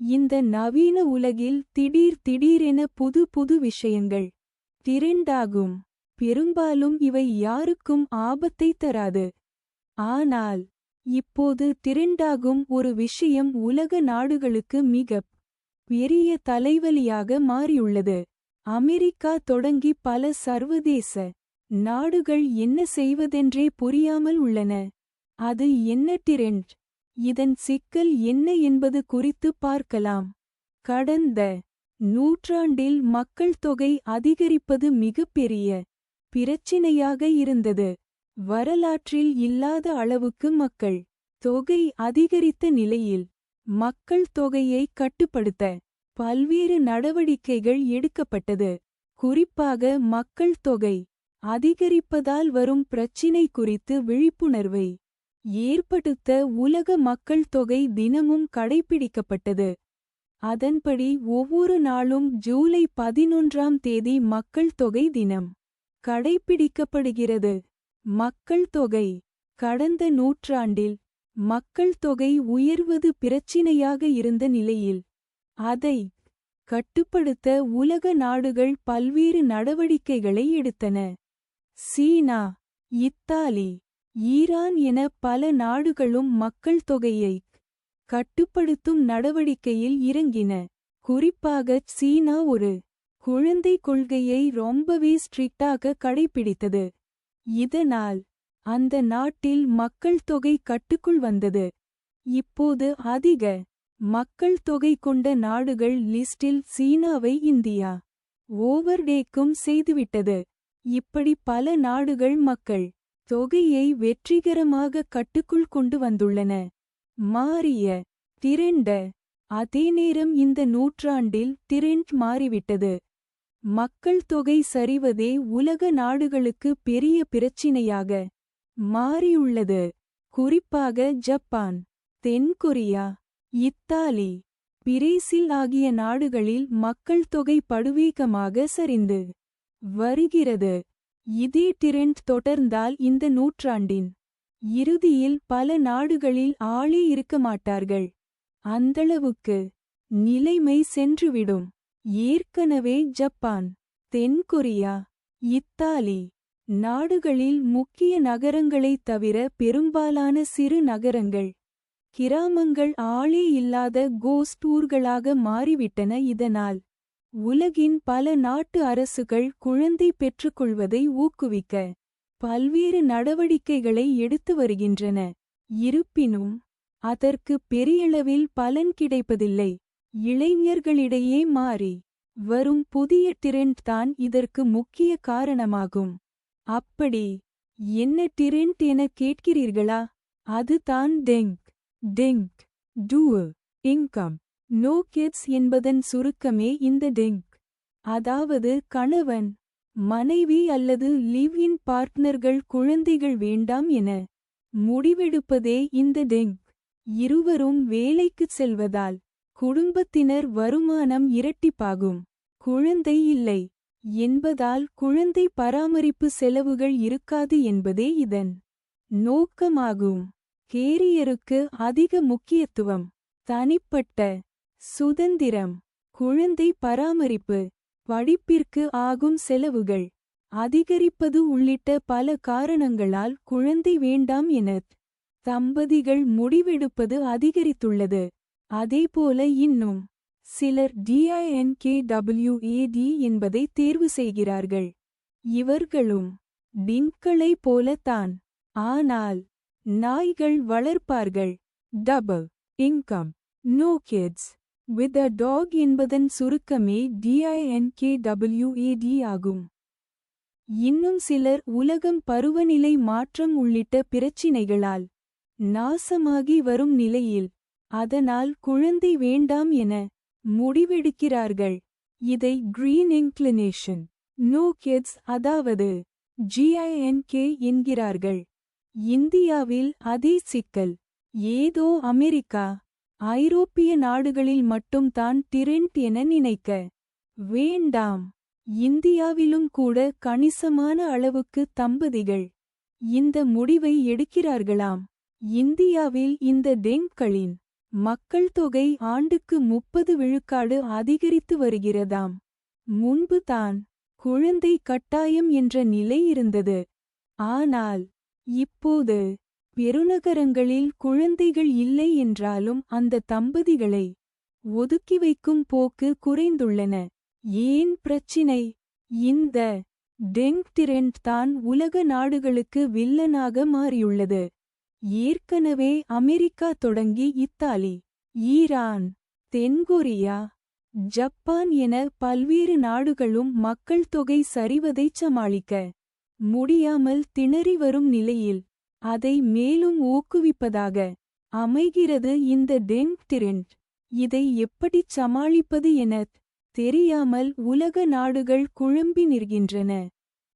இந்த நவீன உலகில் திடீர் திடீரென புது புது விஷயங்கள் திரண்டாகும். பெரும்பாலும் இவை யாருக்கும் ஆபத்தை தராது. ஆனால் இப்போது திரண்டாகும் ஒரு விஷயம் உலக நாடுகளுக்கு மிகப் பெரிய தலைவலியாக மாறியுள்ளது. அமெரிக்கா தொடங்கி பல சர்வதேச நாடுகள் என்ன செய்வதென்றே புரியாமல் உள்ளன. அது என்ன டிரெண்ட்? இதன் சிக்கல் என்ன என்பது குறித்து பார்க்கலாம். கடந்த நூற்றாண்டில் மக்கள் தொகை அதிகரிப்பது மிகப்பெரிய பிரச்சினையாக இருந்தது. வரலாற்றில் இல்லாத அளவுக்கு மக்கள் தொகை அதிகரித்த நிலையில் மக்கள் தொகையை கட்டுப்படுத்த பல்வேறு நடவடிக்கைகள் எடுக்கப்பட்டது. குறிப்பாக மக்கள் தொகை அதிகரிப்பதால் வரும் பிரச்சினை குறித்து விழிப்புணர்வை ஏற்படுத்த உலக மக்கள் தொகை தினமும் கடைபிடிக்கப்பட்டது. அதன்படி ஒவ்வொரு நாளும் ஜூலை பதினொன்றாம் தேதி மக்கள் தொகை தினம் கடைபிடிக்கப்படுகிறது. மக்கள் தொகை கடந்த நூற்றாண்டில் மக்கள் தொகை உயர்வது பிரச்சினையாக இருந்த நிலையில் அதை கட்டுப்படுத்த உலக நாடுகள் பல்வேறு நடவடிக்கைகளை எடுத்தன. சீனா இத்தாலி ஈரான் என பல நாடுகளும் மக்கள் தொகையை கட்டுப்படுத்தும் நடவடிக்கையில் இறங்கின. குறிப்பாக சீனா ஒரு குழந்தை கொள்கையை ரொம்பவே ஸ்ட்ரிக்டாக கடைபிடித்தது. இதனால் அந்த நாட்டில் மக்கள் தொகை கட்டுக்குள் வந்தது. இப்போது அதிக மக்கள் தொகை கொண்ட நாடுகள் லிஸ்டில் சீனாவை இந்தியா ஓவர்டேக்கும் செய்துவிட்டது. இப்படி பல நாடுகள் மக்கள் தொகையை வெற்றிகரமாக கட்டுக்குள் கொண்டு வந்துள்ளன. மாறிய திரண்ட அதே நேரம் இந்த நூற்றாண்டில் திரெண்ட் மாறிவிட்டது. மக்கள் தொகை சரிவதே உலக நாடுகளுக்கு பெரிய பிரச்சினையாக மாறியுள்ளது. குறிப்பாக ஜப்பான் தென்கொரியா இத்தாலி பிரேசில் ஆகிய நாடுகளில் மக்கள் தொகை படுவீக்கமாக சரிந்து வருகிறது. இதே டிரெண்ட் தொடர்ந்தால் இந்த நூற்றாண்டின் இறுதியில் பல நாடுகளில் ஆளே இருக்க மாட்டார்கள். அந்தளவுக்கு நிலைமை சென்றுவிடும். ஏற்கனவே ஜப்பான் தென்கொரியா இத்தாலி நாடுகளில் முக்கிய நகரங்களைத் தவிர பெரும்பாலான சிறு நகரங்கள் கிராமங்கள் ஆளே இல்லாத கோஸ்ட் ஊர்களாக மாறிவிட்டன. இதனால் உலகின் பல நாட்டு அரசுகள் குழந்தை பெற்றுக்கொள்வதை ஊக்குவிக்க பல்வேறு நடவடிக்கைகளை எடுத்து வருகின்றன. இருப்பினும் அதற்கு பெரியளவில் பலன் கிடைப்பதில்லை. இளைஞர்களிடையே மாறி வரும் புதிய டிரெண்ட் தான் இதற்கு முக்கிய காரணமாகும். அப்படி என்ன டிரெண்ட் என கேட்கிறீர்களா? அது தான் DINK DINK dual income no kids என்பதன் சுருக்கமே இந்த டெங்க் அதாவது கணவன் மனைவி அல்லது லிவ் இன் பார்ட்னர்கள் குழந்தைகள் வேண்டாம் என முடிவெடுப்பதே இந்த டிங் இருவரும் வேலைக்குச் செல்வதால் குடும்பத்தினர் வருமானம் இரட்டிப்பாகும். குழந்தை இல்லை என்பதால் குழந்தை பராமரிப்பு செலவுகள் இருக்காது என்பதே இதன் நோக்கமாகும். கேரியருக்கு அதிக முக்கியத்துவம். தனிப்பட்ட சுதந்திரம் குழந்தை பராமரிப்பு படிப்பிற்கு ஆகும் செலவுகள். அதிகரிப்பது உள்ளிட்ட பல காரணங்களால் குழந்தை வேண்டாம் என தம்பதிகள் முடிவெடுப்பது அதிகரித்துள்ளது. அதேபோல இன்னும் சிலர் டிஐஎன்கேடபிள்யூஏடி என்பதை தேர்வு செய்கிறார்கள். இவர்களும் டின்களை போலத்தான். ஆனால் நாய்கள் வளர்ப்பார்கள். Double income no kids. With a dog என்பதன் சுருக்கமே டிஐஎன்கேடபிள்யூஏடி ஆகும். இன்னும் சிலர் உலகம் பருவநிலை மாற்றம் உள்ளிட்ட பிரச்சினைகளால் நாசமாகி வரும் நிலையில் அதனால் குழந்தை வேண்டாம் என முடிவெடுக்கிறார்கள். இதை கிரீன் இன்க்ளினேஷன் நோ கிட்ஸ் அதாவது ஜிஐஎன்கே என்கிறார்கள். இந்தியாவில் அதே சிக்கல். ஏதோ அமெரிக்கா ஐரோப்பிய நாடுகளில் மட்டும் தான் டிரெண்ட் என நினைக்க வேண்டாம். இந்தியாவிலும் கூட கணிசமான அளவுக்கு தம்பதிகள் இந்த முடிவை எடுக்கிறார்களாம். இந்தியாவில் இந்த டெங்க்களின் மக்கள் தொகை ஆண்டுக்கு முப்பது விழுக்காடு அதிகரித்து வருகிறதாம். முன்பு தான் குழந்தை கட்டாயம் என்ற நிலை இருந்தது. ஆனால் இப்போது பெருநகரங்களில் குழந்தைகள் இல்லை என்றாலும் அந்த தம்பதிகளை ஒதுக்கி வைக்கும் போக்கு குறைந்துள்ளன. ஏன் பிரச்சினை? இந்த டெங் டிரெண்ட் தான் உலக நாடுகளுக்கு வில்லனாக மாறியுள்ளது. ஏற்கனவே அமெரிக்கா தொடங்கி இத்தாலி ஈரான் தென்கொரியா ஜப்பான் என பல்வேறு நாடுகளும் மக்கள் தொகை சரிவதைச் சமாளிக்க முடியாமல் திணறி வரும் நிலையில் அதை மேலும் ஊக்குவிப்பதாக அமைகிறது இந்த டெங் டிரெண்ட். இதை எப்படிச் சமாளிப்பது எனத் தெரியாமல் உலக நாடுகள் குழம்பி நிற்கின்றன.